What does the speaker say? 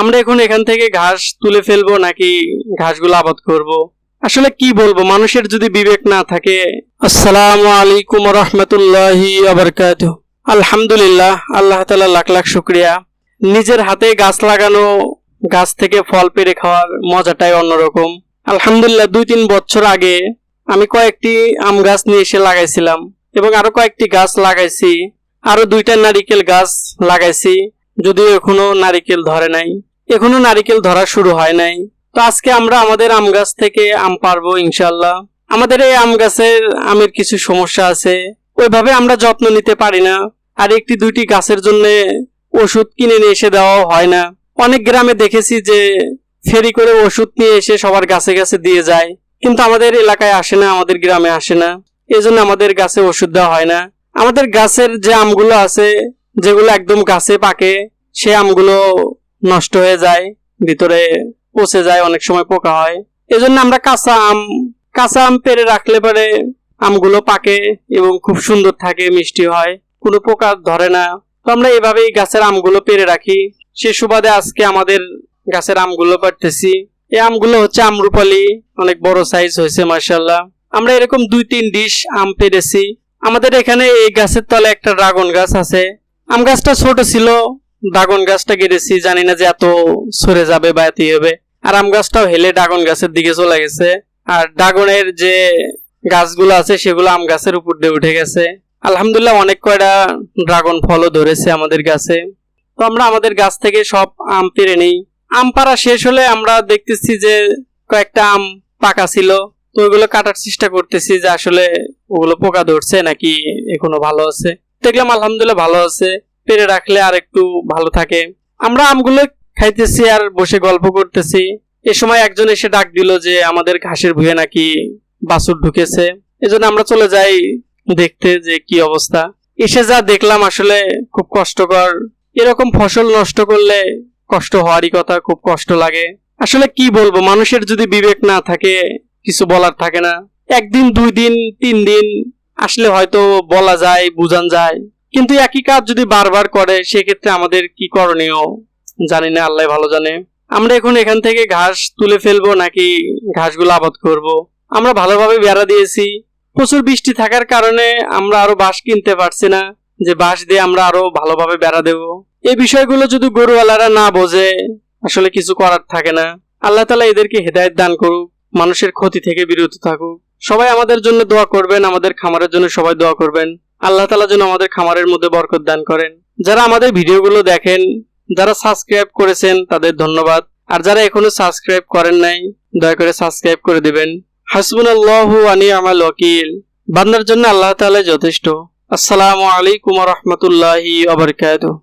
আমরা এখন এখান থেকে ঘাস তুলে ফেলব নাকি ঘাসগুলো আবাদ করব। আসলে কি বলব, মানুষের যদি বিবেক না থাকে, আসসালামু আলাইকুম রহমতুল্লাহি আবরকাত আলহামদুলিল্লাহ, আল্লাহ তালা লাখ লাখ শুক্রিয়া। নিজের হাতে গাছ লাগানো, গাছ থেকে ফল পেরে খাওয়ার মজাটাই অন্যরকম। আলহামদুলিল্লাহ, দুই তিন বছর আগে আমি কয়েকটি আম গাছ নিয়ে এসে লাগাইছিলাম এবং আরও কয়েকটি গাছ লাগাইছি। আরও দুইটা নারিকেল গাছ লাগাইছি, যদিও এখনও নারিকেল ধরে নাই। এখনও নারিকেল ধরা শুরু হয় নাই। তো আজকে আমরা আমাদের আম গাছ থেকে আম পারব ইনশাল্লাহ আমাদের এই আম গাছের আমের কিছু সমস্যা আছে। ওইভাবে আমরা যত্ন নিতে পারি না। আর একটি দুইটি গাছের জন্য ওষুধ কিনে নিয়ে এসে দেওয়াও হয় না। অনেক গ্রামে দেখেছি যে ফেরি করে ওষুধ নিয়ে এসে সবার গাছে গাছে দিয়ে যায়। কিন্তু আমাদের এলাকায় আসে না, আমাদের গ্রামে আসে না। এই জন্য আমাদের গাছে ওষুধ দেওয়া হয় না। আমাদের গাছের যে আমগুলো আছে, যেগুলো একদম গাছে পাকে সে আমগুলো নষ্ট হয়ে যায়, ভিতরে পচে যায়, অনেক সময় পোকা হয়। এজন্য আমরা কাঁচা আম কাঁচা আম পেরে রাখলে পরে আমগুলো পাকে এবং খুব সুন্দর থাকে, মিষ্টি হয়, কোনো পোকা ধরে না। তো আমরা এভাবেই গাছের আমগুলো পেরে রাখি। সে সুবাদে আজকে আমাদের গাছের আমগুলো পারতেছি এই আমগুলো হচ্ছে আমরুপালি, অনেক বড় সাইজ হয়েছে মার্শাল্লাহ আমরা এরকম দুই, তিন ডিশ আম পেরেছি। আমাদের এখানে এই গাছের তলে একটা ড্রাগন গাছ আছে। আম গাছটা ছোট ছিল ড্রাগন গাছটা কেটেছি, জানি না যে এত সরে যাবে বা এত হবে। আর আম গাছটাও হেলে ড্রাগন গাছের দিকে চলে গেছে। আর ড্রাগনের যে গাছগুলো আছে, সেগুলো আম গাছের উপর দিয়ে উঠে গেছে। আলহামদুলিল্লাহ অনেক কয়টা ড্রাগন ফলও ধরেছে আমাদের গাছে। তো আমরা আমাদের গাছ থেকে সব আম পেরে নেই। আম পাড়া শেষ হলে আমরা দেখতেছি যে কয়েকটা আম পাকা ছিল। তো ওইগুলো কাটার চেষ্টা করতেছি যে আসলে ওগুলো পোকা ধরছে নাকি এখনও ভালো আছে। দেখলাম আলহামদুলিল্লাহ ভালো আছে। পেরে রাখলে আর একটু ভালো থাকে। আমরা আমগুলো খাইতেছি আর বসে গল্প করতেছি। এ সময় একজন এসে ডাক দিল যে, আমাদের ঘাসের ভুঁয়ে নাকি বাছুর ঢুকেছে? এজন্য আমরা চলে যাই দেখতে যে কি অবস্থা। এসে যা দেখলাম আসলে খুব কষ্টকর। এরকম ফসল নষ্ট করলে কষ্ট হওয়ারই কথা, খুব কষ্ট লাগে। আসলে কি বলব, মানুষের যদি বিবেক না থাকে, কিছু বলার থাকে না। একদিন, দুই দিন, তিন দিন আসলে হয়তো বলা যায়, বুঝান যায়। কিন্তু একই কাজ যদি বারবার করে, সেক্ষেত্রে আমাদের কি করণীয়? জানি না, আল্লাহ ভালো জানে। আমরা এখন এখান থেকে ঘাস তুলে ফেলব নাকি ঘাসগুলো আবাদ করব। আমরা ভালোভাবে বেড়া দিয়েছি। প্রচুর বৃষ্টি থাকার কারণে আমরা আরও বাঁশ কিনতে পারছি না। যে বাঁশ দিয়ে আমরা আরও ভালোভাবে বেড়া দেব। এই বিষয়গুলো যদি গরুওয়ালারা না বোঝে, আসলে কিছু করার থাকে না। আল্লাহ তালা এদেরকে হেদায়ত দান করুক, মানুষের ক্ষতি থেকে বিরত থাকুক। সবাই আমাদের জন্য দোয়া করবেন, আমাদের খামারের জন্য সবাই দোয়া করবেন। আল্লাহ তালা যেন আমাদের খামারের মধ্যে বরকত দান করেন। যারা আমাদের ভিডিওগুলো দেখেন, যারা সাবস্ক্রাইব করেছেন, তাদের ধন্যবাদ। আর যারা এখনও সাবস্ক্রাইব করেন নাই, দয়া করে সাবস্ক্রাইব করে দিবেন। হাসবুন আল্লাহ আনি আমার লকিল বান্দার জন্য আল্লাহ তাআলা যথেষ্ট। আসসালামু আলাইকুম রহমতুল্লাহ